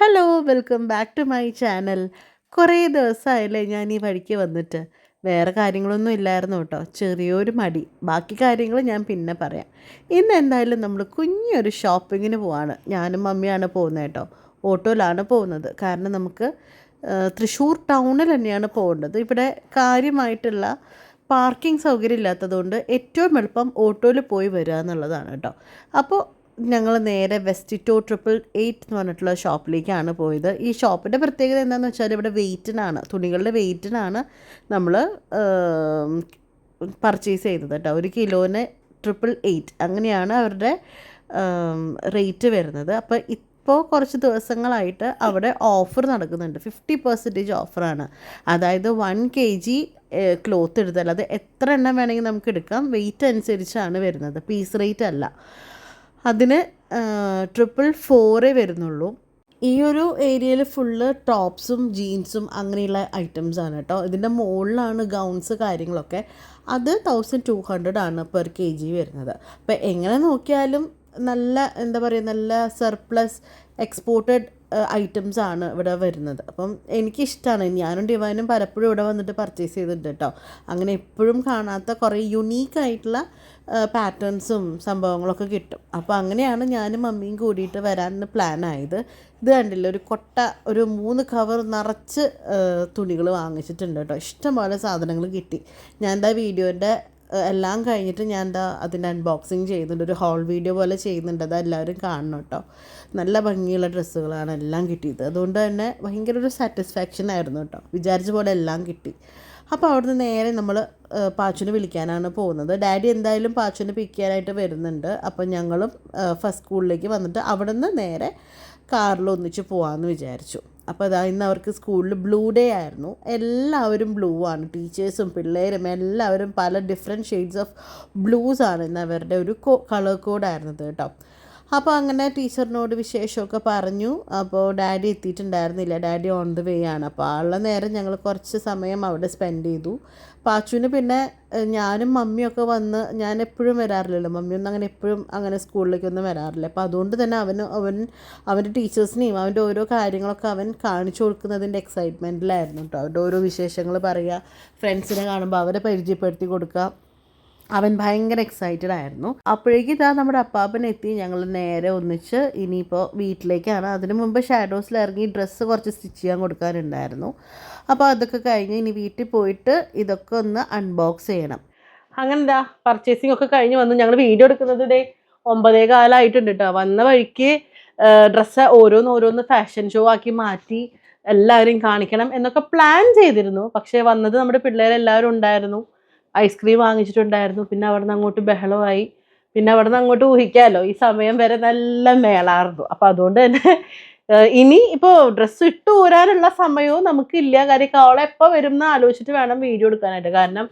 Hello welcome back to my channel കുറേ ദിവസമായില്ലേ ഞാൻ ഈ വഴിക്ക് വന്നിട്ട്. വേറെ കാര്യങ്ങളൊന്നും ഇല്ലായിരുന്നു കേട്ടോ. ചെറിയൊരു മടി. ബാക്കി കാര്യങ്ങൾ ഞാൻ പിന്നെ പറയാം. ഇന്ന് എന്തായാലും നമ്മൾ കുഞ്ഞൊരു ഷോപ്പിങ്ങിന് പോവാണ്. ഞാനും മമ്മിയാണ് പോകുന്നത് കേട്ടോ. ഓട്ടോയിലാണ് പോകുന്നത്. കാരണം നമുക്ക് തൃശ്ശൂർ ടൗണിൽ തന്നെയാണ് പോകേണ്ടത്. ഇവിടെ കാര്യമായിട്ടുള്ള പാർക്കിംഗ് സൗകര്യം ഇല്ലാത്തതുകൊണ്ട് ഏറ്റവും എളുപ്പം ഓട്ടോയിൽ പോയി വരിക എന്നുള്ളതാണ് കേട്ടോ. അപ്പോൾ ഞങ്ങൾ നേരെ വെസ്റ്റിറ്റോ ട്രിപ്പിൾ എയ്റ്റ് എന്ന് പറഞ്ഞിട്ടുള്ള ഷോപ്പിലേക്കാണ് പോയത്. ഈ ഷോപ്പിന്റെ പ്രത്യേകത എന്താണെന്ന് വെച്ചാൽ ഇവിടെ വെയ്റ്റിനാണ് തുണികളുടെ വെയ്റ്റിനാണ് നമ്മൾ പർച്ചേസ് ചെയ്തത് കേട്ടോ. ഒരു കിലോന് ട്രിപ്പിൾ എയ്റ്റ് അങ്ങനെയാണ് അവരുടെ റേറ്റ് വരുന്നത്. അപ്പോൾ ഇപ്പോൾ കുറച്ച് ദിവസങ്ങളായിട്ട് അവിടെ ഓഫർ നടക്കുന്നുണ്ട്. ഫിഫ്റ്റി പെർസെന്റേജ് ഓഫറാണ് അതായത് വൺ കെ ജി ക്ലോത്ത് എടുത്താൽ അത് എത്ര എണ്ണം വേണമെങ്കിൽ നമുക്ക് എടുക്കാം. വെയിറ്റ് അനുസരിച്ചാണ് വരുന്നത്. പീസ് റേറ്റ് അല്ല. അതിന് ട്രിപ്പിൾ ഫോറേ വരുന്നുള്ളൂ. ഈ ഒരു ഏരിയയിൽ ഫുള്ള് ടോപ്സും ജീൻസും അങ്ങനെയുള്ള ഐറ്റംസ് ആണ് കേട്ടോ. ഇതിന്റെ മുകളിലാണ് ഗൗൺസ് കാര്യങ്ങളൊക്കെ. അത് തൗസൻഡ് ടു ഹൺഡ്രഡ് ആണ് പെർ കെ ജി വരുന്നത്. അപ്പോൾ എങ്ങനെ നോക്കിയാലും നല്ല എന്താ പറയുക നല്ല സർപ്ലസ് എക്സ്പോർട്ടഡ് ഐറ്റംസ് ആണ് ഇവിടെ വരുന്നത്. അപ്പം എനിക്കിഷ്ടമാണ് ഞാനും ഡിവൈനും പലപ്പോഴും ഇവിടെ വന്നിട്ട് പർച്ചേസ് ചെയ്തിട്ടുണ്ട് കേട്ടോ അങ്ങനെ എപ്പോഴും കാണാത്ത കുറേ യുണീക്ക് ആയിട്ടുള്ള പാറ്റേൺസും സംഭവങ്ങളൊക്കെ കിട്ടും. അപ്പോൾ അങ്ങനെയാണ് ഞാനും മമ്മിയും കൂടിയിട്ട് വരാൻ പ്ലാൻ ആയത്. ഇത് കണ്ടില്ല? ഒരു കൊട്ട ഒരു മൂന്ന് കവർ നിറച്ച് തുണികൾ വാങ്ങിച്ചിട്ടുണ്ട് കേട്ടോ ഇഷ്ടംപോലെ സാധനങ്ങൾ കിട്ടി. ഞാൻ എന്താ വീഡിയോന്റെ എല്ലാം കഴിഞ്ഞിട്ട് ഞാൻ എന്താ അതിന്റെ അൺബോക്സിങ് ചെയ്യുന്നുണ്ട്. ഒരു ഹോൾ വീഡിയോ പോലെ ചെയ്യുന്നുണ്ട്. അത് എല്ലാവരും കാണണം കേട്ടോ. നല്ല ഭംഗിയുള്ള ഡ്രസ്സുകളാണ് എല്ലാം കിട്ടിയത്. അതുകൊണ്ട് തന്നെ ഭയങ്കര ഒരു സാറ്റിസ്ഫാക്ഷൻ ആയിരുന്നു കേട്ടോ. വിചാരിച്ച പോലെ എല്ലാം കിട്ടി. അപ്പോൾ അവിടുന്ന് നേരെ നമ്മൾ പാച്ചുനെ വിളിക്കാനാണ് പോകുന്നത്. ഡാഡി എന്തായാലും പാച്ചുനെ പിക്ക് ചെയ്യാനായിട്ട് വരുന്നുണ്ട്. അപ്പോൾ ഞങ്ങളും ഫസ്റ്റ് സ്കൂളിലേക്ക് വന്നിട്ട് അവിടുന്ന് നേരെ കാറിൽ ഒന്നിച്ച് പോകാമെന്ന് വിചാരിച്ചു. അപ്പോൾ അതാ ഇന്ന് അവർക്ക് സ്കൂളിൽ ബ്ലൂ ഡേ ആയിരുന്നു. എല്ലാവരും ബ്ലൂ ആണ്. ടീച്ചേഴ്സും പിള്ളേരും എല്ലാവരും പല ഡിഫറെന്റ് ഷെയ്ഡ്സ് ഓഫ് ബ്ലൂസ് ആണ് ഇന്ന് അവരുടെ ഒരു കളർ കോഡായിരുന്നത് കേട്ടോ. അപ്പോൾ അങ്ങനെ ടീച്ചറിനോട് വിശേഷമൊക്കെ പറഞ്ഞു. അപ്പോൾ ഡാഡി എത്തിയിട്ടുണ്ടായിരുന്നില്ല. ഡാഡി ഓൺ ദ വേ ആണ്. അപ്പോൾ ആളുടെ നേരം ഞങ്ങൾ കുറച്ച് സമയം അവിടെ സ്പെൻഡ് ചെയ്തു. പാച്ചുവിന് പിന്നെ ഞാനും മമ്മിയൊക്കെ വന്ന് ഞാൻ എപ്പോഴും വരാറില്ലല്ലോ. മമ്മിയൊന്നും അങ്ങനെ എപ്പോഴും അങ്ങനെ സ്കൂളിലേക്കൊന്നും വരാറില്ല. അപ്പോൾ അതുകൊണ്ട് തന്നെ അവൻ അവൻ അവന്റെ ടീച്ചേഴ്സിനെയും അവന്റെ ഓരോ കാര്യങ്ങളൊക്കെ അവൻ കാണിച്ചു കൊടുക്കുന്നതിന്റെ എക്സൈറ്റ്മെന്റിലായിരുന്നു കേട്ടോ. അവന്റെ ഓരോ വിശേഷങ്ങൾ പറയുക ഫ്രണ്ട്സിനെ കാണുമ്പോൾ അവരെ പരിചയപ്പെടുത്തി കൊടുക്കുക. അവൻ ഭയങ്കര എക്സൈറ്റഡ് ആയിരുന്നു. അപ്പോഴേക്കും ഇതാ നമ്മുടെ അപ്പാപ്പൻ എത്തി. ഞങ്ങൾ നേരെ ഒന്നിച്ച് ഇനിയിപ്പോൾ വീട്ടിലേക്കാണ്. അതിനു മുമ്പ് ഷാഡോസിൽ ഇറങ്ങി ഡ്രസ്സ് കുറച്ച് സ്റ്റിച്ച് ചെയ്യാൻ കൊടുക്കാനുണ്ടായിരുന്നു. അപ്പോൾ അതൊക്കെ കഴിഞ്ഞ് ഇനി വീട്ടിൽ പോയിട്ട് ഇതൊക്കെ ഒന്ന് അൺബോക്സ് ചെയ്യണം. അങ്ങനെ എന്താ പർച്ചേസിംഗ് ഒക്കെ കഴിഞ്ഞ് വന്നു. ഞങ്ങൾ വീഡിയോ എടുക്കുന്നത് ഡേ ഒമ്പതേ കാലമായിട്ടുണ്ട് കേട്ടോ വന്ന വഴിക്ക് ഡ്രസ്സ് ഓരോന്ന് ഓരോന്ന് ഫാഷൻ ഷോ ആക്കി മാറ്റി എല്ലാവരെയും കാണിക്കണം എന്നൊക്കെ പ്ലാൻ ചെയ്തിരുന്നു. പക്ഷേ വന്നത് നമ്മുടെ പിള്ളേരെല്ലാവരും ഉണ്ടായിരുന്നു. ഐസ്ക്രീം വാങ്ങിച്ചിട്ടുണ്ടായിരുന്നു. പിന്നെ അവിടെ നിന്ന് അങ്ങോട്ട് ബഹളമായി. പിന്നെ അവിടെ നിന്ന് അങ്ങോട്ട് ഊഹിക്കാമല്ലോ ഈ സമയം വരെ നല്ല മേളായിരുന്നു. അപ്പം അതുകൊണ്ട് തന്നെ ഇനി ഇപ്പോൾ ഡ്രസ്സ് ഇട്ട് ഊരാനുള്ള സമയവും നമുക്കില്ല. കാര്യം അവളെ എപ്പോൾ വരും എന്ന് ആലോചിച്ചിട്ട് വേണം വീഡിയോ എടുക്കാനായിട്ട്. കാരണം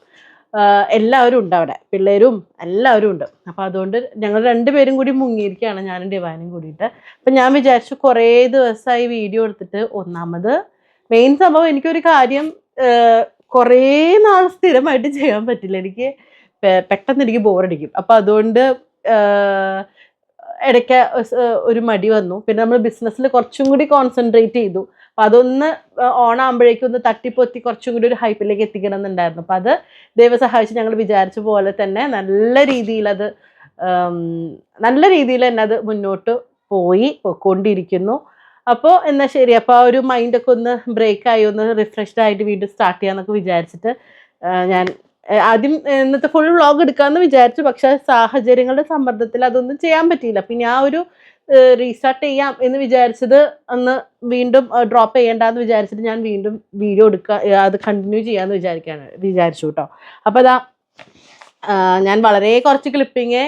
എല്ലാവരും ഉണ്ട് അവിടെ. പിള്ളേരും എല്ലാവരും ഉണ്ട്. അപ്പം അതുകൊണ്ട് ഞങ്ങൾ രണ്ടുപേരും കൂടി മുങ്ങിയിരിക്കുകയാണ്. ഞാനും ഡിവാനും കൂടിയിട്ട്. അപ്പം ഞാൻ വിചാരിച്ചു കുറേ ദിവസമായി വീഡിയോ എടുത്തിട്ട് ഒന്നാമത് മെയിൻ സംഭവം എനിക്കൊരു കാര്യം കുറേ നാൾ സ്ഥിരമായിട്ട് ചെയ്യാൻ പറ്റില്ല. എനിക്ക് പെട്ടെന്ന് എനിക്ക് ബോറടിക്കും. അപ്പം അതുകൊണ്ട് ഇടയ്ക്ക് ഒരു മടി വന്നു. പിന്നെ നമ്മൾ ബിസിനസ്സിൽ കുറച്ചും കൂടി കോൺസെൻട്രേറ്റ് ചെയ്തു. അപ്പം അതൊന്ന് ഓൺ ആകുമ്പോഴേക്കും ഒന്ന് തട്ടിപ്പൊത്തി കുറച്ചും കൂടി ഒരു ഹൈപ്പിലേക്ക് എത്തിക്കണം എന്നുണ്ടായിരുന്നു. അപ്പം അത് ദൈവം സഹായിച്ച് ഞങ്ങൾ വിചാരിച്ച പോലെ തന്നെ നല്ല രീതിയിൽ അത് നല്ല രീതിയിൽ തന്നെ അത് മുന്നോട്ട് പോയി പോയിക്കൊണ്ടിരിക്കുന്നു അപ്പോൾ എന്നാൽ ശരി അപ്പോൾ ആ ഒരു മൈൻഡൊക്കെ ഒന്ന് ബ്രേക്ക് ആയി ഒന്ന് റിഫ്രഷ്ഡ് ആയിട്ട് വീണ്ടും സ്റ്റാർട്ട് ചെയ്യാന്നൊക്കെ വിചാരിച്ചിട്ട് ഞാൻ ആദ്യം ഇന്നത്തെ ഫുൾ വ്ളോഗ് എടുക്കാമെന്ന് വിചാരിച്ചു പക്ഷേ സാഹചര്യങ്ങളുടെ സമ്മർദ്ദത്തിൽ അതൊന്നും ചെയ്യാൻ പറ്റിയില്ല. പിന്നെ ആ ഒരു റീസ്റ്റാർട്ട് ചെയ്യാം എന്ന് വിചാരിച്ചത് അന്ന് വീണ്ടും ഡ്രോപ്പ് ചെയ്യേണ്ടെന്ന് വിചാരിച്ചിട്ട് ഞാൻ വീണ്ടും വീഡിയോ എടുക്കുക അത് കണ്ടിന്യൂ ചെയ്യാമെന്ന് വിചാരിക്കാണ് വിചാരിച്ചു കേട്ടോ അപ്പോൾ അതാ ഞാൻ വളരെ കുറച്ച് ക്ലിപ്പിങ്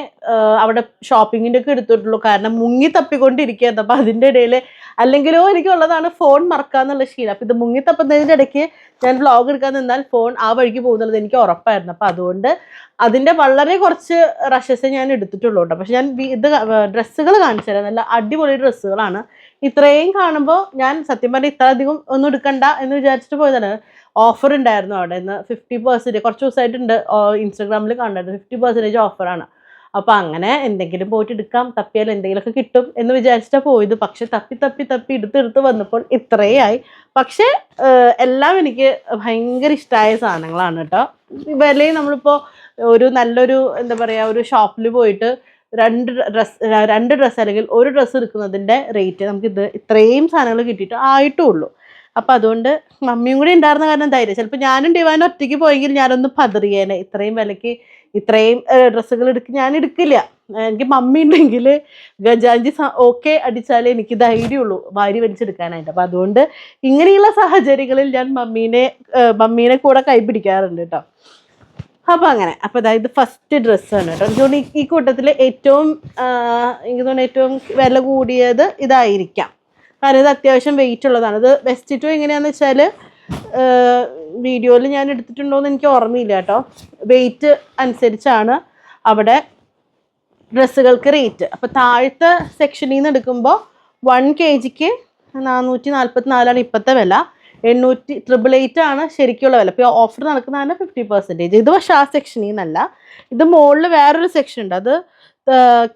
അവിടെ ഷോപ്പിങ്ങിന്റെ ഒക്കെ എടുത്തിട്ടുള്ളൂ. കാരണം മുങ്ങി തപ്പിക്കൊണ്ടിരിക്കുകയായിരുന്നു. അപ്പോൾ അതിന്റെ ഇടയിൽ അല്ലെങ്കിലോ എനിക്കുള്ളതാണ് ഫോൺ മറക്കാന്നുള്ള ശീലം. അപ്പോൾ ഇത് മുങ്ങി തപ്പുന്നതിന്റെ ഇടയ്ക്ക് ഞാൻ വ്ളോഗ് എടുക്കാൻ നിന്നാൽ ഫോൺ ആ വഴിക്ക് പോകുന്നുള്ളത് എനിക്ക് ഉറപ്പായിരുന്നു. അപ്പോൾ അതുകൊണ്ട് അതിന്റെ വളരെ കുറച്ച് റഷസ് ഞാൻ എടുത്തിട്ടുള്ളൂ കേട്ടോ. പക്ഷെ ഞാൻ ഇത് ഡ്രസ്സുകൾ കാണിച്ചു തരാം നല്ല അടിപൊളി ഡ്രസ്സുകളാണ് ഇത്രയും കാണുമ്പോൾ ഞാൻ സത്യം പറഞ്ഞാൽ ഇത്ര അധികം ഒന്നും എടുക്കണ്ട എന്ന് വിചാരിച്ചിട്ട് പോയതാണ്. ഓഫർ ഉണ്ടായിരുന്നു അവിടെ നിന്ന് ഫിഫ്റ്റി പെർസെന്റേജ് കുറച്ച് ദിവസമായിട്ടുണ്ട് ഇൻസ്റ്റാഗ്രാമിൽ കണ്ടായിരുന്നു ഫിഫ്റ്റി പെർസെന്റേജ് ഓഫറാണ് അപ്പോൾ അങ്ങനെ എന്തെങ്കിലും പോയിട്ട് എടുക്കാം തപ്പിയാൽ എന്തെങ്കിലുമൊക്കെ കിട്ടും എന്ന് വിചാരിച്ചിട്ടാണ് പോയത്. പക്ഷെ തപ്പി തപ്പി തപ്പി എടുത്തെടുത്ത് വന്നപ്പോൾ ഇത്രയായി പക്ഷെ എല്ലാം എനിക്ക് ഭയങ്കര ഇഷ്ടമായ സാധനങ്ങളാണ് കേട്ടോ. വിലയും നമ്മളിപ്പോൾ ഒരു നല്ലൊരു എന്താ പറയുക ഒരു ഷോപ്പിൽ പോയിട്ട് രണ്ട് ഡ്രസ് രണ്ട് ഡ്രസ്സ് അല്ലെങ്കിൽ ഒരു ഡ്രസ്സ് എടുക്കുന്നതിന്റെ റേറ്റ് നമുക്ക് ഇത് ഇത്രയും സാധനങ്ങൾ കിട്ടിയിട്ട് ആയിട്ടുള്ളൂ. അപ്പൊ അതുകൊണ്ട് മമ്മിയും കൂടി ഉണ്ടായിരുന്ന കാരണം ധൈര്യം ചിലപ്പോൾ ഞാനും ഡിവാനും ഒറ്റയ്ക്ക് പോയെങ്കിൽ ഞാനൊന്ന് പതറിയേനെ. ഇത്രയും വിലക്ക് ഇത്രയും ഡ്രസ്സുകൾ എടുക്കുക ഞാൻ എടുക്കില്ല. എനിക്ക് മമ്മി ഉണ്ടെങ്കിൽ ഗജാഞ്ചി ഓക്കെ അടിച്ചാലേ എനിക്ക് ധൈര്യമുള്ളൂ വാരി വലിച്ചെടുക്കാനായിട്ട്. അപ്പം അതുകൊണ്ട് ഇങ്ങനെയുള്ള സാഹചര്യങ്ങളിൽ ഞാൻ മമ്മീനെ മമ്മീനെ കൂടെ കൈപിടിക്കാറുണ്ട് കേട്ടോ. അപ്പൊ അങ്ങനെ അപ്പൊ അതായത് ഫസ്റ്റ് ഡ്രസ്സാണ് കേട്ടോ. എനിക്ക് തോന്നുന്നു ഈ- കൂട്ടത്തിൽ ഏറ്റവും എനിക്ക് തോന്നുന്നു ഏറ്റവും വില കൂടിയത് ഇതായിരിക്കാം. കാരണം ഇത് അത്യാവശ്യം വെയിറ്റ് ഉള്ളതാണ്. ഇത് വെസ്റ്റ് ടു എങ്ങനെയാന്ന് വെച്ചാൽ വീഡിയോയിൽ ഞാൻ എടുത്തിട്ടുണ്ടോ എന്ന് എനിക്ക് ഓർമ്മയില്ല കേട്ടോ. വെയിറ്റ് അനുസരിച്ചാണ് അവിടെ ഡ്രസ്സുകൾക്ക് റേറ്റ് അപ്പോൾ താഴത്തെ സെക്ഷനിൽ നിന്ന് എടുക്കുമ്പോൾ വൺ കെ ജിക്ക് നാനൂറ്റി നാൽപ്പത്തി നാലാണ് ഇപ്പോഴത്തെ വില. എണ്ണൂറ്റി ട്രിപ്പിൾ എയ്റ്റ് ആണ് ശരിക്കുള്ള വില. ഇപ്പോൾ ഓഫർ നടക്കുന്നതാണ് ഫിഫ്റ്റി പെർസെന്റേജ് ഇത് പക്ഷേ ആ സെക്ഷനിൽ നിന്നല്ല. ഇത് മുകളിൽ വേറൊരു സെക്ഷൻ ഉണ്ട്. അത്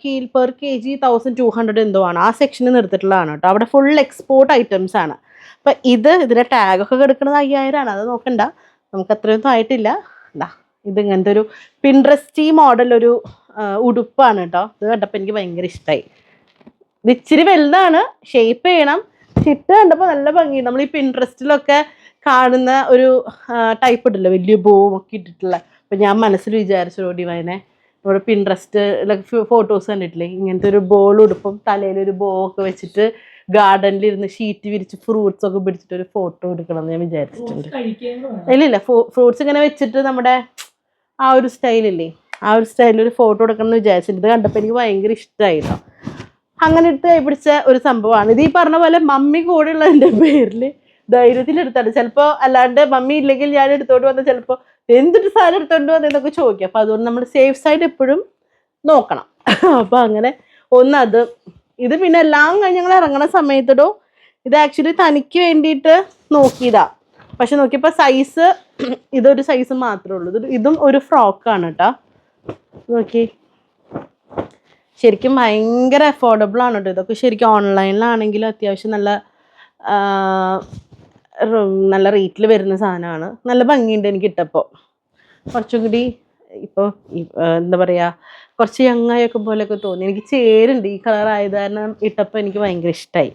കീൽ per K G thousand two hundred എന്തോ ആണ്. ആ സെക്ഷനിൽ നിർത്തിയിട്ടുള്ളതാണ് കേട്ടോ. അവിടെ ഫുൾ എക്സ്പോർട്ട് ഐറ്റംസ് ആണ്. അപ്പം ഇത് ഇതിന്റെ ടാഗൊക്കെ കിടക്കുന്നത് അയ്യായിരമാണ് അത് നോക്കണ്ട. നമുക്ക് അത്രയൊന്നും ആയിട്ടില്ല. എന്താ ഇത് ഇങ്ങനത്തെ ഒരു പിൻട്രസ്റ്റി മോഡൽ ഒരു ഉടുപ്പാണ് കേട്ടോ. ഇത് കണ്ടപ്പോൾ എനിക്ക് ഭയങ്കര ഇഷ്ടമായി ഇത് ഇച്ചിരി വലുതാണ്. ഷേപ്പ് ചെയ്യണം. ചിട്ട് കണ്ടപ്പോൾ നല്ല ഭംഗി. നമ്മൾ ഈ പിൻട്രസ്റ്റിലൊക്കെ കാണുന്ന ഒരു ടൈപ്പ് ഉണ്ടല്ലോ വലിയ ബോവും ഒക്കെ ഇട്ടിട്ടുള്ള. അപ്പം ഞാൻ മനസ്സിൽ വിചാരിച്ചു ഡിവൈനെ നമ്മുടെ പിൻട്രസ്റ്റിലൊക്കെ ഫോട്ടോസ് കണ്ടിട്ടില്ലേ? ഇങ്ങനത്തെ ഒരു ബോൾ ഉടുപ്പും തലയിൽ ഒരു ബോ ഒക്കെ വെച്ചിട്ട് ഗാർഡനിൽ ഇരുന്ന് ഷീറ്റ് വിരിച്ച് ഫ്രൂട്ട്സ് ഒക്കെ പിടിച്ചിട്ട് ഒരു ഫോട്ടോ എടുക്കണം എന്ന് ഞാൻ വിചാരിച്ചിട്ടുണ്ട്. ഇല്ല ഇല്ല ഫ്രൂട്ട്സ് ഇങ്ങനെ വെച്ചിട്ട് നമ്മുടെ ആ ഒരു സ്റ്റൈലില്ലേ? ആ ഒരു സ്റ്റൈലിൽ ഒരു ഫോട്ടോ എടുക്കണം എന്ന് വിചാരിച്ചിട്ടുണ്ട്. ഇത് കണ്ടപ്പോൾ എനിക്ക് ഭയങ്കര ഇഷ്ടമായിട്ടോ അങ്ങനെ എടുത്ത് കൈപിടിച്ച ഒരു സംഭവമാണ്. ഇത് ഈ പറഞ്ഞ പോലെ മമ്മി കൂടെ എന്റെ പേരിൽ ധൈര്യത്തിൽ എടുത്താണ് ചിലപ്പോൾ അല്ലാണ്ട് മമ്മി ഇല്ലെങ്കിൽ ഞാൻ എടുത്തോണ്ട് വന്ന ചിലപ്പോൾ എന്തൊരു സാധനം എടുത്തോണ്ട് വന്നതെന്നൊക്കെ ചോദിക്കും. അപ്പോൾ അതുകൊണ്ട് നമ്മൾ സേഫ് സൈഡ് എപ്പോഴും നോക്കണം. അപ്പോൾ അങ്ങനെ ഒന്നത് ഇത് പിന്നെ എല്ലാം കഴിഞ്ഞ് ഞങ്ങൾ ഇറങ്ങണ സമയത്തിടോ ഇത് ആക്ച്വലി തനിക്ക് വേണ്ടിയിട്ട് നോക്കിയതാ. പക്ഷെ നോക്കിയപ്പോൾ സൈസ് ഇതൊരു സൈസ് മാത്രമേ ഉള്ളൂ. ഇതും ഒരു ഫ്രോക്കാണ് കേട്ടോ. നോക്കി. ശരിക്കും ഭയങ്കര അഫോർഡബിൾ ആണ് കേട്ടോ ഇതൊക്കെ. ശരിക്കും ഓൺലൈനിലാണെങ്കിലും അത്യാവശ്യം നല്ല നല്ല റേറ്റിൽ വരുന്ന സാധനമാണ്. നല്ല ഭംഗിയുണ്ട് എനിക്ക് ഇട്ടപ്പോൾ. കുറച്ചും കൂടി ഇപ്പോൾ എന്താ പറയുക കുറച്ച് യങ്ങായൊക്കെ പോലെയൊക്കെ തോന്നി. എനിക്ക് ചേരുണ്ട്. ഈ കളർ ആയത് കാരണം ഇട്ടപ്പോൾ എനിക്ക് ഭയങ്കര ഇഷ്ടമായി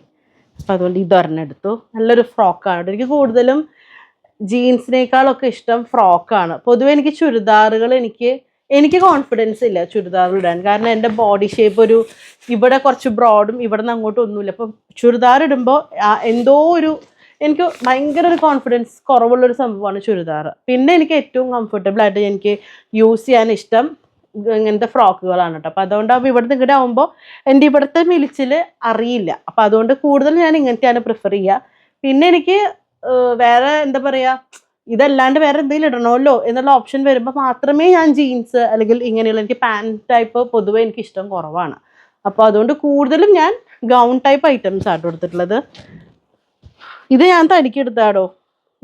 അപ്പം അതുകൊണ്ട് ഇതൊരെണ്ണം എടുത്തു. നല്ലൊരു ഫ്രോക്കാണ് എനിക്ക് കൂടുതലും ജീൻസിനേക്കാളൊക്കെ ഇഷ്ടം ഫ്രോക്കാണ് പൊതുവെ എനിക്ക് ചുരിദാറുകൾ എനിക്ക് എനിക്ക് കോൺഫിഡൻസ് ഇല്ല ചുരിദാർ ഇടാൻ. കാരണം എന്റെ ബോഡി ഷേപ്പ് ഒരു ഇവിടെ കുറച്ച് ബ്രോഡും ഇവിടെ നിന്ന് അങ്ങോട്ടും ഒന്നുമില്ല. അപ്പം ചുരിദാർ ഇടുമ്പോൾ എന്തോ ഒരു എനിക്ക് ഭയങ്കര ഒരു കോൺഫിഡൻസ് കുറവുള്ളൊരു സംഭവമാണ് ചുരിദാർ. പിന്നെ എനിക്ക് ഏറ്റവും കംഫർട്ടബിൾ ആയിട്ട് എനിക്ക് യൂസ് ചെയ്യാൻ ഇഷ്ടം ഇങ്ങനത്തെ ഫ്രോക്കുകളാണ് കേട്ടോ. അപ്പം അതുകൊണ്ടാകുമ്പോൾ ഇവിടുന്ന് ഇങ്ങോട്ട് ആകുമ്പോൾ എന്റെ ഇവിടുത്തെ മിലിച്ചിൽ അറിയില്ല. അപ്പം അതുകൊണ്ട് കൂടുതൽ ഞാൻ ഇങ്ങനത്തെയാണ് പ്രിഫർ ചെയ്യുക. പിന്നെ എനിക്ക് വേറെ എന്താ പറയുക ഇതല്ലാണ്ട് വേറെ എന്തെങ്കിലും ഇടണമല്ലോ എന്നുള്ള ഓപ്ഷൻ വരുമ്പോൾ മാത്രമേ ഞാൻ ജീൻസ് അല്ലെങ്കിൽ ഇങ്ങനെയുള്ള എനിക്ക് പാന്റ് ടൈപ്പ് പൊതുവേ എനിക്ക് ഇഷ്ടം കുറവാണ്. അപ്പോൾ അതുകൊണ്ട് കൂടുതലും ഞാൻ ഗൗൺ ടൈപ്പ് ഐറ്റംസ് ആട്ടോ എടുത്തിട്ടുള്ളത്. ഇത് ഞാൻ തനിക്ക് എടുത്താടോ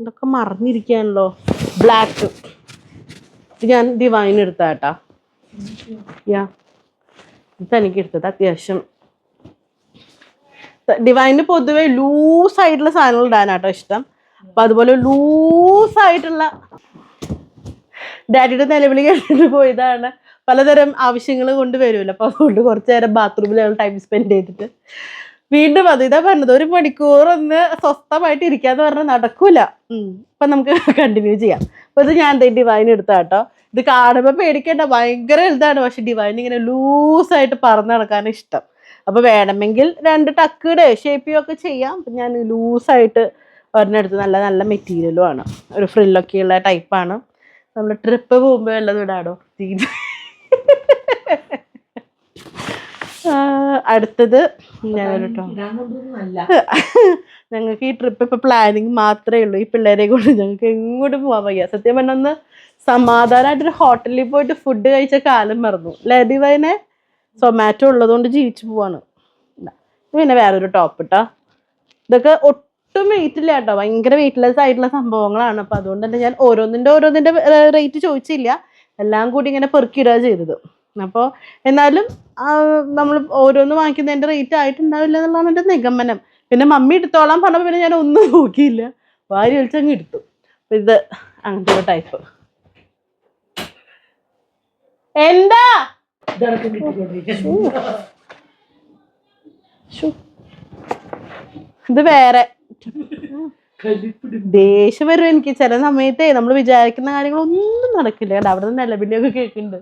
ഇതൊക്കെ മറന്നിരിക്കാണല്ലോ ബ്ലാക്ക് ഇത് ഞാൻ ഡിവൈൻ എടുത്താട്ടാ യാ ഇത് തനിക്ക് എടുത്തത് അത്യാവശ്യം. ഡിവൈന് പൊതുവെ ലൂസ് ആയിട്ടുള്ള സാധനങ്ങൾ ഇടാനാട്ടോ ഇഷ്ടം. അപ്പൊ അതുപോലെ ലൂസായിട്ടുള്ള ഡാഡിയുടെ നിലവിളി കേട്ടിട്ട് പോയതാണ്. പലതരം ആവശ്യങ്ങൾ കൊണ്ട് വരുമല്ലോ അപ്പൊ അതുകൊണ്ട് കുറച്ചു നേരം ബാത്റൂമിൽ ടൈം സ്പെൻഡ് ചെയ്തിട്ട്. വീണ്ടും അത് ഇതാ പറഞ്ഞത് ഒരു മണിക്കൂർ ഒന്ന് സ്വസ്ഥമായിട്ട് ഇരിക്കാന്ന് പറഞ്ഞാൽ നടക്കൂല. അപ്പൊ നമുക്ക് കണ്ടിന്യൂ ചെയ്യാം. അപ്പൊ ഇത് ഞാൻ ഡിവൈൻ എടുത്താ കേട്ടോ ഇത് കാണുമ്പോൾ പേടിക്കേണ്ട ഭയങ്കര ഇതാണ് പക്ഷെ ഡിവൈൻ ഇങ്ങനെ ലൂസായിട്ട് പറന്ന് നടക്കാൻ ഇഷ്ടം. അപ്പൊ വേണമെങ്കിൽ രണ്ട് ടക്കിടെ ഷേപ്പിയൊക്കെ ഒക്കെ ചെയ്യാം. ഞാൻ ലൂസായിട്ട് ഒരെണ്ണെടുത്ത് നല്ല നല്ല മെറ്റീരിയലും ആണ്. ഒരു ഫ്രില്ലൊക്കെ ഉള്ള ടൈപ്പാണ് നമ്മൾ ട്രിപ്പ് പോകുമ്പോൾ ഉള്ളത് ഇടാടോ? തീരെ അടുത്തത് ഞാനൊരുട്ടോ ഞങ്ങൾക്ക് ഈ ട്രിപ്പ് ഇപ്പൊ പ്ലാനിങ് മാത്രമേ ഉള്ളൂ. ഈ പിള്ളേരെ കൊണ്ട് ഞങ്ങൾക്ക് എങ്ങോട്ട് പോകാൻ വയ്യ. സത്യം പറഞ്ഞാൽ ഒന്ന് സമാധാനമായിട്ടൊരു ഹോട്ടലിൽ പോയിട്ട് ഫുഡ് കഴിച്ച കാലം മറന്നു. ലഡിവൈനെ സൊമാറ്റോ ഉള്ളതുകൊണ്ട് ജീവിച്ചു പോവാണ്. പിന്നെ വേറൊരു ടോപ്പ് ഇട്ടാ ഇതൊക്കെ ഒട്ടും വെയിറ്റ് ഇല്ല കേട്ടോ. ഭയങ്കര വെയിറ്റ്ലെസ് ആയിട്ടുള്ള സംഭവങ്ങളാണ്. അപ്പൊ അതുകൊണ്ട് തന്നെ ഞാൻ ഓരോന്നിന്റെ ഓരോന്നിന്റെ റേറ്റ് ചോദിച്ചില്ല. എല്ലാം കൂടി ഇങ്ങനെ പെറുക്കിയിടുക ചെയ്തത്. അപ്പോൾ എന്നാലും നമ്മൾ ഓരോന്ന് വാങ്ങിക്കുന്നതിന്റെ റേറ്റ് ആയിട്ടുണ്ടാവില്ല എന്നുള്ളതാണ് എന്റെ നിഗമനം. പിന്നെ മമ്മി എടുത്തോളാം പറഞ്ഞപ്പോൾ പിന്നെ ഞാൻ ഒന്നും നോക്കിയില്ല. വാരി വലിച്ചങ്ങ് എടുത്തു. ഇത് അങ്ങനത്തെ ടൈപ്പ് എന്താ. ഇത് വേറെ. ദേഷ്യം വരും എനിക്ക്. ചില സമയത്തേ നമ്മൾ വിചാരിക്കുന്ന കാര്യങ്ങളൊന്നും നടക്കില്ല. അവിടെ നിന്ന് നിലവിളിയൊക്കെ കേൾക്കുന്നുണ്ട്.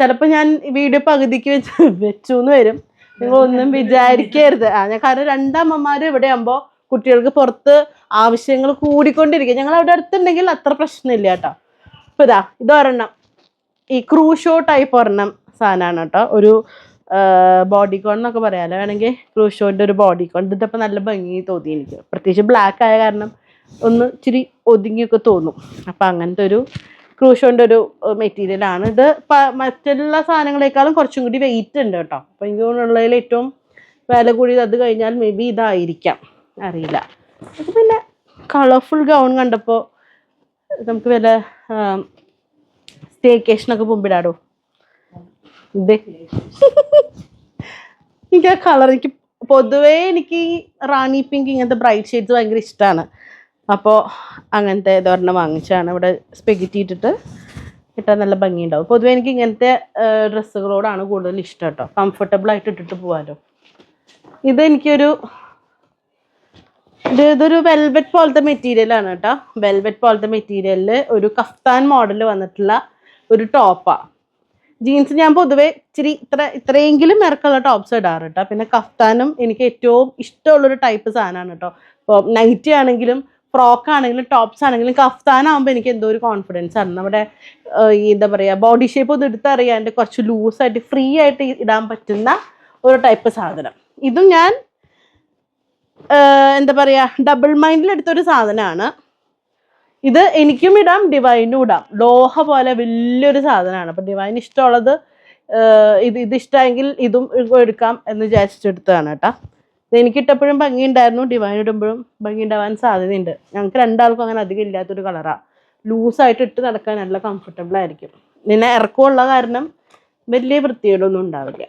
ചിലപ്പോൾ ഞാൻ വീഡിയോ പകുതിക്ക് വെച്ച് വെച്ചു എന്ന് വരും. നിങ്ങൾ ഒന്നും വിചാരിക്കരുത്. ആ ഞാൻ കാരണം രണ്ടമ്മമാരും ഇവിടെ ആകുമ്പോൾ കുട്ടികൾക്ക് പുറത്ത് ആവശ്യങ്ങൾ കൂടിക്കൊണ്ടിരിക്കും. ഞങ്ങൾ അവിടെ അടുത്തുണ്ടെങ്കിൽ അത്ര പ്രശ്നമില്ല കേട്ടോ. ഇപ്പൊ ഇതാ ഇതൊരെണ്ണം. ഈ ക്രൂഷോ ടൈപ്പ് സാധനമാണ് കേട്ടോ. ഒരു ബോഡി കോൺ എന്നൊക്കെ പറയാമല്ലോ വേണമെങ്കിൽ ക്രൂഷോന്റെ ഒരു ബോഡി കോൺ ഇതിപ്പോൾ നല്ല ഭംഗി തോന്നി എനിക്ക്. പ്രത്യേകിച്ച് ബ്ലാക്ക് ആയ കാരണം ഒന്ന് ഇച്ചിരി ഒതുങ്ങിയൊക്കെ തോന്നും. അപ്പം അങ്ങനത്തെ ഒരു ക്രൂഷോന്റെ ഒരു മെറ്റീരിയലാണ് ഇത് മറ്റുള്ള സാധനങ്ങളെക്കാളും കുറച്ചും കൂടി വെയിറ്റ് ഉണ്ട് കേട്ടോ. അപ്പം തോന്നുന്നുള്ളതിൽ ഏറ്റവും വില കൂടിയത് അത് കഴിഞ്ഞാൽ മേ ബി ഇതായിരിക്കാം. അറിയില്ല. അത് പിന്നെ കളർഫുൾ ഗൗൺ കണ്ടപ്പോൾ നമുക്ക് വല്ല സ്റ്റേക്കേഷനൊക്കെ പോകുമ്പോഴാടോ? ഇതേ എനിക്ക് ആ കളർ എനിക്ക് പൊതുവേ എനിക്ക് റാണി പിങ്ക് ഇങ്ങനത്തെ ബ്രൈറ്റ് ഷെയ്ഡ്സ് ഭയങ്കര ഇഷ്ടമാണ് അപ്പോൾ അങ്ങനത്തെ ഇതൊരെണ്ണം വാങ്ങിച്ചാണ് ഇവിടെ സ്പെഗറ്റി ഇട്ടിട്ട് ഇട്ടാൽ നല്ല ഭംഗിയുണ്ടാവും. പൊതുവേ എനിക്ക് ഇങ്ങനത്തെ ഡ്രസ്സുകളോടാണ് കൂടുതൽ ഇഷ്ടം കേട്ടോ. കംഫർട്ടബിൾ ആയിട്ട് ഇട്ടിട്ട് പോകാമല്ലോ ഇത് എനിക്കൊരു ഇത് ഇതൊരു വെൽവെറ്റ് പോലത്തെ മെറ്റീരിയലാണ് കേട്ടോ. വെൽവെറ്റ് പോലത്തെ മെറ്റീരിയലിൽ ഒരു കഫ്താൻ മോഡൽ വന്നിട്ടുള്ള ഒരു ടോപ്പാണ് ജീൻസ് ഞാൻ പൊതുവേ ഇച്ചിരി ഇത്ര ഇത്രയെങ്കിലും ഇറക്കമുള്ള ടോപ്സ് ഇടാറ് കേട്ടോ പിന്നെ കഫ്താനും എനിക്ക് ഏറ്റവും ഇഷ്ടമുള്ളൊരു ടൈപ്പ് സാധനമാണ് കേട്ടോ ഇപ്പോൾ നൈറ്റി ആണെങ്കിലും ഫ്രോക്ക് ആണെങ്കിലും ടോപ്സ് ആണെങ്കിലും കഫ്താൻ ആകുമ്പോൾ എനിക്ക് എന്തോ ഒരു കോൺഫിഡൻസ് ആണ്. നമ്മുടെ എന്താ പറയുക ബോഡി ഷേപ്പ് ഒന്ന് എടുത്തറിയാണ്ട് കുറച്ച് ലൂസായിട്ട് ഫ്രീ ആയിട്ട് ഇടാൻ പറ്റുന്ന ഒരു ടൈപ്പ് സാധനം. ഇതും ഞാൻ എന്താ പറയുക ഡബിൾ മൈൻഡിലെടുത്തൊരു സാധനമാണ്. ഇത് എനിക്കും ഇടാം ഡിവൈനും ഇടാം. ലോഹ പോലെ വലിയൊരു സാധനമാണ്. അപ്പം ഡിവൈൻ ഇഷ്ടമുള്ളത് ഇത് ഇത് ഇഷ്ടമെങ്കിൽ ഇതും എടുക്കാം എന്ന് വിചാരിച്ചെടുത്തതാണ് കേട്ടോ. ഇത് ഭംഗി ഉണ്ടായിരുന്നു ഡിവൈൻ ഇടുമ്പോഴും ഭംഗി ഉണ്ടാവാൻ സാധ്യതയുണ്ട്. ഞങ്ങൾക്ക് രണ്ടാൾക്കും അങ്ങനെ അധികം ഇല്ലാത്തൊരു കളറാണ് ലൂസായിട്ട് ഇട്ട് നടക്കാൻ നല്ല കംഫർട്ടബിൾ ആയിരിക്കും. പിന്നെ ഇറക്കമുള്ള കാരണം വലിയ വൃത്തികേടൊന്നും ഉണ്ടാവില്ല.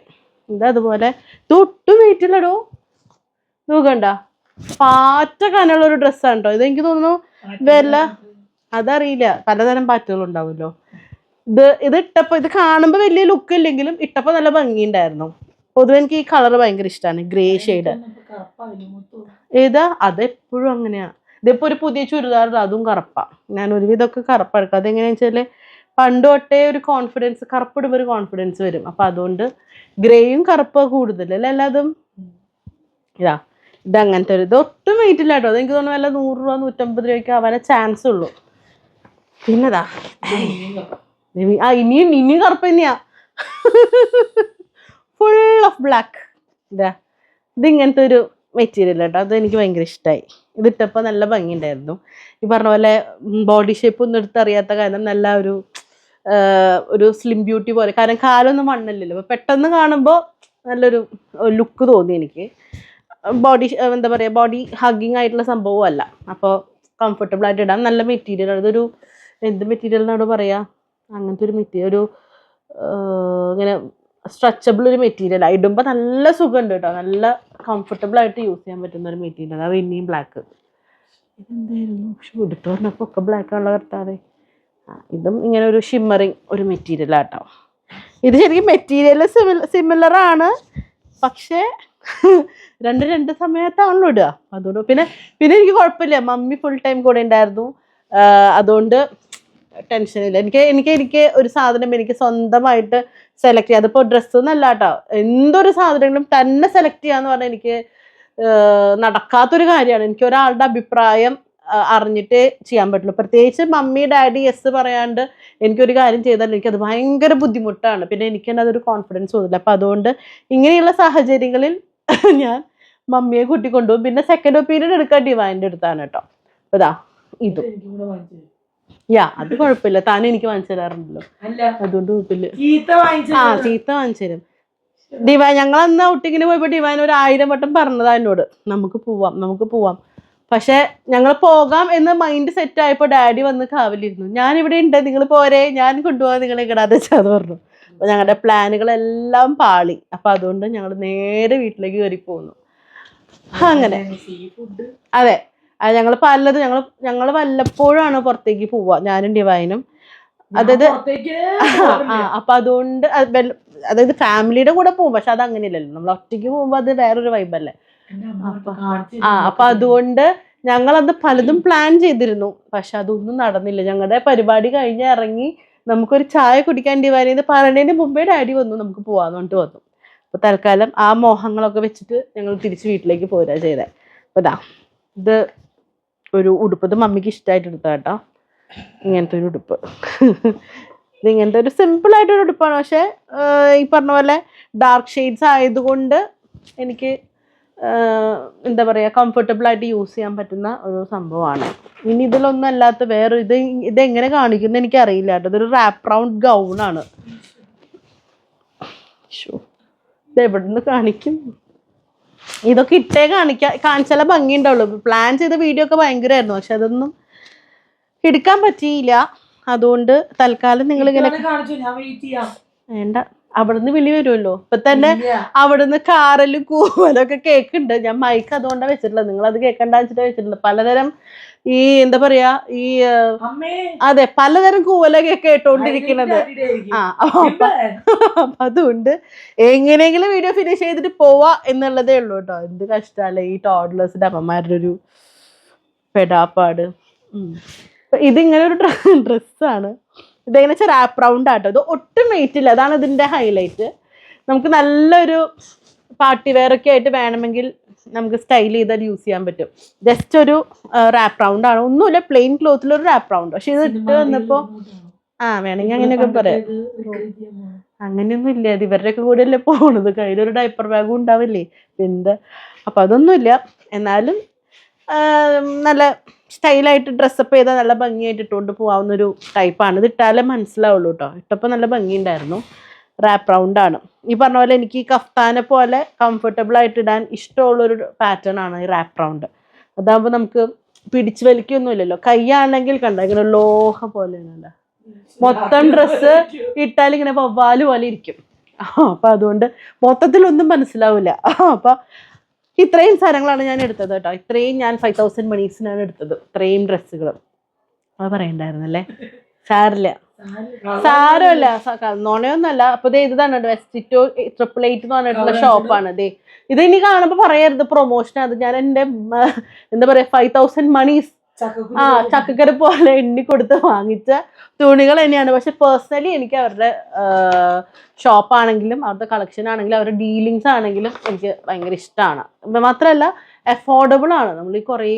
ഇത് അതുപോലെ ഇത് ഒട്ടും നോക്കണ്ട. പാറ്റ കനുള്ള ഒരു ഡ്രസ്സാണ് കേട്ടോ ഇതെനിക്ക് തോന്നുന്നു വല്ല അതറിയില്ല. പലതരം പാറ്റുകൾ ഉണ്ടാവുമല്ലോ. ഇത് ഇത് ഇട്ടപ്പോ ഇത് കാണുമ്പോൾ വലിയ ലുക്ക് ഇല്ലെങ്കിലും ഇട്ടപ്പോ നല്ല ഭംഗിയുണ്ടായിരുന്നു. പൊതുവെ എനിക്ക് ഈ കളർ ഭയങ്കര ഇഷ്ടമാണ് ഗ്രേ ഷെയ്ഡ് ഏതാ? അതെപ്പോഴും അങ്ങനെയാ. ഇതിപ്പോ ഒരു പുതിയ ചുരിദാർ അതും കറുപ്പാ. ഞാൻ ഒരുവിധമൊക്കെ കറുപ്പ് എടുക്കാം. അതെങ്ങനെയാ വെച്ചാൽ പണ്ട് തൊട്ടേ ഒരു കോൺഫിഡൻസ് കറുപ്പിടുമ്പോൾ ഒരു കോൺഫിഡൻസ് വരും. അപ്പൊ അതുകൊണ്ട് ഗ്രേയും കറുപ്പും കൂടുതൽ അല്ലേ എല്ലാതും? ഇതാ. ഇത് അങ്ങനത്തെ ഒരു ഇത് ഒട്ടും വെയിറ്റ് ഇല്ല കേട്ടോ. അതെനിക്ക് തോന്നുന്നു വല്ല നൂറ് രൂപ നൂറ്റമ്പത് രൂപയ്ക്ക് ആവാനേ ചാൻസ് ഉള്ളൂ. പിന്നെതാ ആ ഇനിയും ഇനിയും കറുപ്പ് തന്നെയാ. ഫുൾ ഓഫ് ബ്ലാക്ക് ഇതാ ഇത് ഇങ്ങനത്തെ ഒരു മെറ്റീരിയൽ കേട്ടോ. അത് എനിക്ക് ഭയങ്കര ഇഷ്ടമായി ഇതിട്ടപ്പോൾ നല്ല ഭംഗിയുണ്ടായിരുന്നു. ഈ പറഞ്ഞ പോലെ ബോഡി ഷേപ്പ് ഒന്നും എടുത്തറിയാത്ത കാരണം നല്ല ഒരു ഒരു സ്ലിം ബ്യൂട്ടി പോലെ. കാരണം കാലൊന്നും മണ്ണല്ലല്ലോ അപ്പോൾ പെട്ടെന്ന് കാണുമ്പോൾ നല്ലൊരു ലുക്ക് തോന്നി എനിക്ക്. ബോഡി എന്താ പറയുക ബോഡി ഹഗ്ഗിങ് ആയിട്ടുള്ള സംഭവം അല്ല അപ്പോൾ കംഫർട്ടബിൾ ആയിട്ട് ഇടാം. നല്ല മെറ്റീരിയൽ അതൊരു എന്ത് മെറ്റീരിയൽ എന്നാണ് പറയുക അങ്ങനത്തെ ഒരു മെറ്റീരിയൽ ഒരു ഇങ്ങനെ സ്ട്രെച്ചബിൾ ഒരു മെറ്റീരിയൽ ഇടുമ്പോൾ നല്ല സുഖമുണ്ട് കേട്ടോ. നല്ല കംഫർട്ടബിൾ ആയിട്ട് യൂസ് ചെയ്യാൻ പറ്റുന്ന ഒരു മെറ്റീരിയൽ അതാ ഇനിയും ബ്ലാക്ക് ഇതെന്തായിരുന്നു? പക്ഷെ ഉടുത്തു പറഞ്ഞപ്പോൾ ഒക്കെ ബ്ലാക്ക് ആണല്ലോ കർത്താവേ. ആ ഇതും ഇങ്ങനെ ഒരു ഷിമ്മറിങ് ഒരു മെറ്റീരിയൽ ആട്ടോ ഇത് ശരിക്കും മെറ്റീരിയൽ സിമിലർ ആണ്. പക്ഷേ രണ്ട് രണ്ട് സമയത്താണല്ലോ ഇടുക. അതുകൊണ്ട് പിന്നെ പിന്നെ എനിക്ക് കുഴപ്പമില്ല. മമ്മി ഫുൾ ടൈം കൂടെ ഉണ്ടായിരുന്നു. അതുകൊണ്ട് ടെൻഷനില്ല എനിക്ക് എനിക്ക് എനിക്ക് ഒരു സാധനം എനിക്ക് സ്വന്തമായിട്ട് സെലക്ട് ചെയ്യാം. അതിപ്പോൾ ഡ്രസ്സ് എന്നല്ല കേട്ടോ. എന്തൊരു സാധനങ്ങളും തന്നെ സെലക്ട് ചെയ്യാന്ന് പറഞ്ഞാൽ എനിക്ക് നടക്കാത്തൊരു കാര്യമാണ്. എനിക്ക് ഒരാളുടെ അഭിപ്രായം അറിഞ്ഞിട്ട് ചെയ്യാൻ പറ്റുള്ളൂ. പ്രത്യേകിച്ച് മമ്മി ഡാഡി യെസ് പറയാണ്ട് എനിക്കൊരു കാര്യം ചെയ്താൽ എനിക്കത് ഭയങ്കര ബുദ്ധിമുട്ടാണ്. പിന്നെ എനിക്ക് തന്നെ അതൊരു കോൺഫിഡൻസ് തോന്നില്ല. അപ്പം അതുകൊണ്ട് ഇങ്ങനെയുള്ള സാഹചര്യങ്ങളിൽ ഞാൻ മമ്മിയെ കൂട്ടിക്കൊണ്ടുപോകും പിന്നെ സെക്കൻഡ് ഒപ്പീനിയൻ എടുക്കാൻ ഡിവൈന്റെ അടുത്താണ് കേട്ടോ അപ്പൊ ഇതാ ഇതും യാ അത് കുഴപ്പമില്ല താൻ എനിക്ക് വാങ്ങിച്ചു തരാറുണ്ടല്ലോ അതുകൊണ്ട് കുഴപ്പമില്ല ആ ചീത്ത വാങ്ങിച്ചു തരും ഡിവൈൻ ഞങ്ങൾ അന്ന് ഔട്ടിങ്ങിന് പോയപ്പോൾ ഡിവൈൻ ഒരു ആയിരം വട്ടം പറഞ്ഞതാ എന്നോട് നമുക്ക് പോവാം നമുക്ക് പോവാം പക്ഷെ ഞങ്ങൾ പോകാം എന്ന് മൈൻഡ് സെറ്റ് ആയപ്പോൾ ഡാഡി വന്ന് കാവലിരുന്നു ഞാൻ ഇവിടെ ഉണ്ട് നിങ്ങൾ പോരെ ഞാൻ കൊണ്ടുപോകാൻ നിങ്ങളെ കിടാതെ വെച്ചാന്ന് പറഞ്ഞു അപ്പൊ ഞങ്ങളുടെ പ്ലാനുകളെല്ലാം പാളി. അപ്പൊ അതുകൊണ്ട് ഞങ്ങൾ നേരെ വീട്ടിലേക്ക് കയറി പോന്നു. അങ്ങനെ. അതെ. അത് ഞങ്ങൾ പലത് ഞങ്ങൾ ഞങ്ങൾ വല്ലപ്പോഴാണ് പുറത്തേക്ക് പോവുക ഞാനും ഡിവൈനും. അതായത് അപ്പൊ അതുകൊണ്ട് അതായത് ഫാമിലിയുടെ കൂടെ പോകും പക്ഷെ അത് അങ്ങനെയല്ലല്ലോ. നമ്മൾ ഒറ്റയ്ക്ക് പോകുമ്പോ അത് വേറൊരു വൈബല്ലേ. ആ അപ്പൊ അതുകൊണ്ട് ഞങ്ങൾ അത് പലതും പ്ലാൻ ചെയ്തിരുന്നു. പക്ഷെ അതൊന്നും നടന്നില്ല. ഞങ്ങളുടെ പരിപാടി കഴിഞ്ഞ് ഇറങ്ങി നമുക്കൊരു ചായ കുടിക്കാൻ ഡിവൈൻ പറയണതിന് മുമ്പേ ഡാഡി വന്നു നമുക്ക് പോവാന്ന് പറഞ്ഞിട്ട് വന്നു. അപ്പൊ തൽക്കാലം ആ മോഹങ്ങളൊക്കെ വെച്ചിട്ട് ഞങ്ങൾ തിരിച്ച് വീട്ടിലേക്ക് പോരാ ചെയ്തേ. അപ്പൊ ഇതാ ഇത് ഒരു ഉടുപ്പ്. ഇത് മമ്മിക്ക് ഇഷ്ടമായിട്ട് എടുത്ത കേട്ടോ. ഇങ്ങനത്തെ ഒരു ഉടുപ്പ്. ഇത് ഇങ്ങനത്തെ ഒരു സിമ്പിൾ ആയിട്ടൊരു ഉടുപ്പാണ്. പക്ഷെ ഈ പറഞ്ഞ പോലെ ഡാർക്ക് ഷെയ്ഡ്സ് ആയതുകൊണ്ട് എനിക്ക് എന്താ പറയുക കംഫർട്ടബിൾ ആയിട്ട് യൂസ് ചെയ്യാൻ പറ്റുന്ന ഒരു സംഭവമാണ്. ഇനി ഇതിലൊന്നും അല്ലാത്ത വേറെ ഇത് ഇതെങ്ങനെ എങ്ങനെ കാണിക്കുന്നത് എനിക്ക് അറിയില്ല കേട്ടോ. ഇതൊരു റാപ്പ് റൗണ്ട് ഗൗൺ. ഇത് എവിടെ നിന്ന് കാണിക്കും? ഇതൊക്കെ ഇട്ടേ കാണിക്കാൻ കാണിച്ചാലേ ഭംഗി ഉണ്ടാവുള്ളൂ പ്ലാൻ ചെയ്ത വീഡിയോ ഒക്കെ ഭയങ്കരമായിരുന്നു. പക്ഷെ അതൊന്നും എടുക്കാൻ പറ്റിയില്ല. അതുകൊണ്ട് തൽക്കാലം നിങ്ങൾ ഇങ്ങനെ വേണ്ട. അവിടുന്ന് വിളി വരുമല്ലോ. ഇപ്പൊ തന്നെ. അവിടുന്ന് കാറലും കൂവലൊക്കെ കേക്കുണ്ട് ഞാൻ മൈക്ക് അതുകൊണ്ടാണ് വെച്ചിട്ടുള്ളത്. നിങ്ങൾ അത് കേൾക്കണ്ട വെച്ചിട്ട് വെച്ചിട്ടുള്ളത്. പലതരം ഈ എന്താ പറയാ ഈ അതെ പലതരം കൂവലൊക്കെ കേട്ടോണ്ടിരിക്കണത്. ആ അപ്പൊ അതുകൊണ്ട് എങ്ങനെയെങ്കിലും വീഡിയോ ഫിനിഷ് ചെയ്തിട്ട് പോവാ എന്നുള്ളതേ ഉള്ളൂ കേട്ടോ. എന്ത് കഷ്ടല്ലേ ഈ ടോഡ്ലേഴ്സിന്റെ അമ്മമാരുടെ ഒരു പെടാപ്പാട്. ഇതിങ്ങനെ ഒരു ഡ്രസ്സാണ് ഇതെങ്ങനെ വെച്ചാൽ റാപ്പ് റൗണ്ട് ആട്ടോ. ഇത് ഒട്ടും വെയിറ്റ് ഇല്ല. അതാണ് ഇതിന്റെ ഹൈലൈറ്റ് നമുക്ക് നല്ലൊരു പാർട്ടി വെയർ ഒക്കെ ആയിട്ട് വേണമെങ്കിൽ നമുക്ക് സ്റ്റൈൽ ചെയ്താൽ യൂസ് ചെയ്യാൻ പറ്റും. ജസ്റ്റ് ഒരു റാപ്പ് റൗണ്ട് ആണ്. ഒന്നുമില്ല പ്ലെയിൻ ക്ലോത്തിൽ ഒരു റാപ്പ് റൗണ്ട് പക്ഷെ ഇത് ഇട്ട് വന്നപ്പോൾ ആ വേണമെങ്കിൽ അങ്ങനെയൊക്കെ പറയാം. അങ്ങനെയൊന്നും ഇല്ല. അത് ഇവരുടെയൊക്കെ കൂടെ അല്ലേ പോണത്. കയ്യിലൊരു ഡൈപ്പർ ബാഗും ഉണ്ടാവില്ലേ? എന്താ? അപ്പം അതൊന്നുമില്ല. എന്നാലും നല്ല സ്റ്റൈലായിട്ട് ഡ്രസ്സപ്പ് ചെയ്താൽ നല്ല ഭംഗിയായിട്ട് ഇട്ടുകൊണ്ട് പോകാവുന്ന ഒരു ടൈപ്പാണ് ഇത് ഇട്ടാലേ മനസ്സിലാവുള്ളൂ കേട്ടോ ഇട്ടപ്പോൾ നല്ല ഭംഗിയുണ്ടായിരുന്നു. റാപ്പ് റൗണ്ട് ആണ്. ഈ പറഞ്ഞ പോലെ എനിക്ക് ഈ കഫ്താനെ പോലെ കംഫർട്ടബിൾ ആയിട്ട് ഇടാൻ ഇഷ്ടമുള്ളൊരു പാറ്റേൺ ആണ് ഈ റാപ്പ് റൗണ്ട് അതാകുമ്പോൾ നമുക്ക് പിടിച്ചു വലിക്കൊന്നുമില്ലല്ലോ. കൈയാണെങ്കിൽ കണ്ട ഇങ്ങനെ ലോഹ പോലെയാണല്ലോ മൊത്തം ഡ്രസ്സ് ഇട്ടാൽ ഇങ്ങനെ വവ്വാൽ പോലെ ഇരിക്കും. അപ്പൊ അതുകൊണ്ട് മൊത്തത്തിലൊന്നും മനസ്സിലാവില്ല. അപ്പൊ ഇത്രയും സാധനങ്ങളാണ് ഞാൻ എടുത്തത് കേട്ടോ. ഇത്രയും ഞാൻ ഫൈവ് തൗസൻഡ് മണീസിനാണ് എടുത്തത്. ഇത്രയും ഡ്രസ്സുകൾ അത് പറയണ്ടായിരുന്നല്ലേ? സാരില്ല. സാരമല്ല നോണയൊന്നല്ല അപ്പൊ ഇത് ഇതാണ് വെസ്റ്റിറ്റോ ട്രിപ്പിൾ എയ്റ്റ് എന്ന് പറഞ്ഞിട്ടുള്ള ഷോപ്പാണ് ദേ ഇത് ഇനി കാണുമ്പോ പറയരുത്. പ്രൊമോഷൻ അത് ഞാൻ എന്റെ എന്താ പറയാ ഫൈവ് തൗസൻഡ് മണീസ് ആ ചക്കക്കറി പോലെ എണ്ണി കൊടുത്ത് വാങ്ങിച്ച തുണികൾ തന്നെയാണ്. പക്ഷെ പേഴ്സണലി എനിക്ക് അവരുടെ ഷോപ്പാണെങ്കിലും അവരുടെ കളക്ഷൻ ആണെങ്കിലും അവരുടെ ഡീലിങ്സ് ആണെങ്കിലും എനിക്ക് ഭയങ്കര ഇഷ്ടമാണ് മാത്രമല്ല അഫോർഡബിൾ ആണ്. നമ്മൾ ഈ കുറേ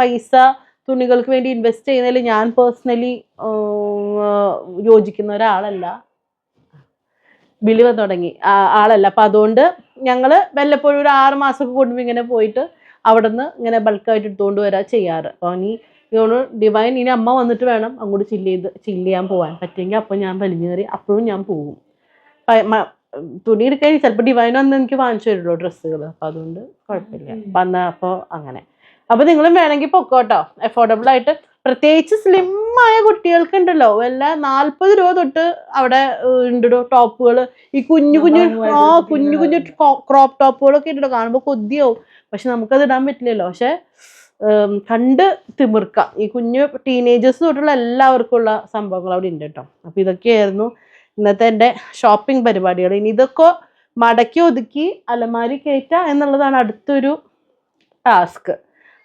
പൈസ തുണികൾക്ക് വേണ്ടി ഇൻവെസ്റ്റ് ചെയ്യുന്നതിൽ ഞാൻ പേഴ്സണലി യോജിക്കുന്ന ഒരാളല്ല. വന്ന് തുടങ്ങി ആളല്ല. അപ്പം അതുകൊണ്ട് ഞങ്ങൾ വല്ലപ്പോഴും ഒരു ആറ് മാസമൊക്കെ കൂടുമ്പോൾ ഇങ്ങനെ പോയിട്ട് അവിടെ നിന്ന് ഇങ്ങനെ ബൾക്കായിട്ട് എടുത്തുകൊണ്ട് വരാ ചെയ്യാറ്. അപ്പോൾ ഇനി ഇവണ് ഡിവൈൻ ഇനി അമ്മ വന്നിട്ട് വേണം അങ്ങോട്ട് ചില്ല് ചെയ്ത് ചില്ല് ചെയ്യാൻ പോകാൻ പറ്റുമെങ്കിൽ അപ്പോൾ ഞാൻ വലിഞ്ഞു കയറി അപ്പോഴും ഞാൻ പോകും. തുണി എടുക്കാൻ ചിലപ്പോൾ ഡിവൈൻ വന്ന് എനിക്ക് വാങ്ങിച്ചു തരുള്ളൂ ഡ്രസ്സുകൾ അപ്പം അതുകൊണ്ട് കുഴപ്പമില്ല. വന്ന അപ്പോൾ അങ്ങനെ. അപ്പോൾ നിങ്ങളും വേണമെങ്കിൽ പൊക്കോട്ടോ അഫോർഡബിൾ ആയിട്ട് പ്രത്യേകിച്ച് സ്ലിം ആയ കുട്ടികൾക്കുണ്ടല്ലോ. വല്ല നാൽപ്പത് രൂപ തൊട്ട് അവിടെ ഉണ്ടോ ടോപ്പുകൾ. ഈ കുഞ്ഞു കുഞ്ഞു ആ കുഞ്ഞു കുഞ്ഞു ക്രോപ്പ് ടോപ്പുകളൊക്കെ ഇട്ടോ കാണുമ്പോൾ കൊതിയാവും. പക്ഷെ നമുക്കത് ഇടാൻ പറ്റില്ലല്ലോ. പക്ഷെ കണ്ട് തിമിർക്കാം. ഈ കുഞ്ഞു ടീനേജേഴ്സ് തൊട്ടുള്ള എല്ലാവർക്കും ഉള്ള സംഭവങ്ങൾ അവിടെ ഉണ്ട് കേട്ടോ. അപ്പോൾ ഇതൊക്കെയായിരുന്നു ഇന്നത്തെ എന്റെ ഷോപ്പിംഗ് പരിപാടികൾ. ഇനി ഇതൊക്കെ മടക്കി ഒതുക്കി അലമാരി കയറ്റുക എന്നുള്ളതാണ് അടുത്തൊരു ടാസ്ക്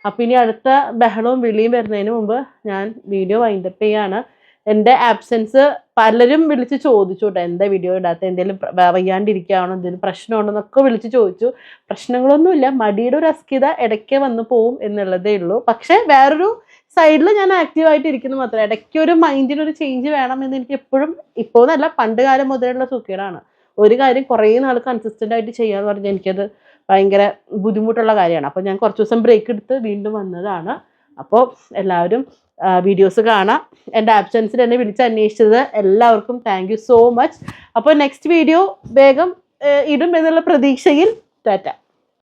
അപ്പം ഇനി അടുത്ത ബഹളവും വിളിയും വരുന്നതിന് മുമ്പ് ഞാൻ വീഡിയോ വൈൻഡപ്പ് ചെയ്യാണ്. എന്റെ ആബ്സെൻസ് പലരും വിളിച്ച് ചോദിച്ചു കേട്ടോ എന്താ വീഡിയോ ഇടാത്ത എന്തെങ്കിലും വയ്യാണ്ടിരിക്കുകയാണോ എന്തെങ്കിലും പ്രശ്നമുണ്ടോ എന്നൊക്കെ വിളിച്ച് ചോദിച്ചു. പ്രശ്നങ്ങളൊന്നുമില്ല മടിയുടെ ഒരു അസ്കിത ഇടയ്ക്ക് വന്നു പോവും എന്നുള്ളതേ ഉള്ളൂ. പക്ഷേ വേറൊരു സൈഡിൽ ഞാൻ ആക്റ്റീവായിട്ട് ഇരിക്കുന്നു മാത്രമേ ഇടയ്ക്ക് ഒരു മൈൻഡിന് ഒരു ചേഞ്ച് വേണം എന്ന് എനിക്ക് എപ്പോഴും ഇപ്പോൾ എന്നല്ല പണ്ട് കാലം മുതലുള്ള സുഖീടാണ്. ഒരു കാര്യം കുറേ നാൾ കൺസിസ്റ്റന്റ് ആയിട്ട് ചെയ്യാന്ന് പറഞ്ഞാൽ എനിക്കത് ഭയങ്കര ബുദ്ധിമുട്ടുള്ള കാര്യമാണ്. അപ്പോൾ ഞാൻ കുറച്ച് ദിവസം ബ്രേക്ക് എടുത്ത് വീണ്ടും വന്നതാണ്. അപ്പോൾ എല്ലാവരും വീഡിയോസ് കാണാം. എന്റെ ആബ്സെൻസിൽ എന്നെ വിളിച്ച് അന്വേഷിച്ചത് എല്ലാവർക്കും താങ്ക് യു സോ മച്ച് അപ്പോൾ നെക്സ്റ്റ് വീഡിയോ വേഗം ഇടും എന്നുള്ള പ്രതീക്ഷയിൽ. ടാറ്റ.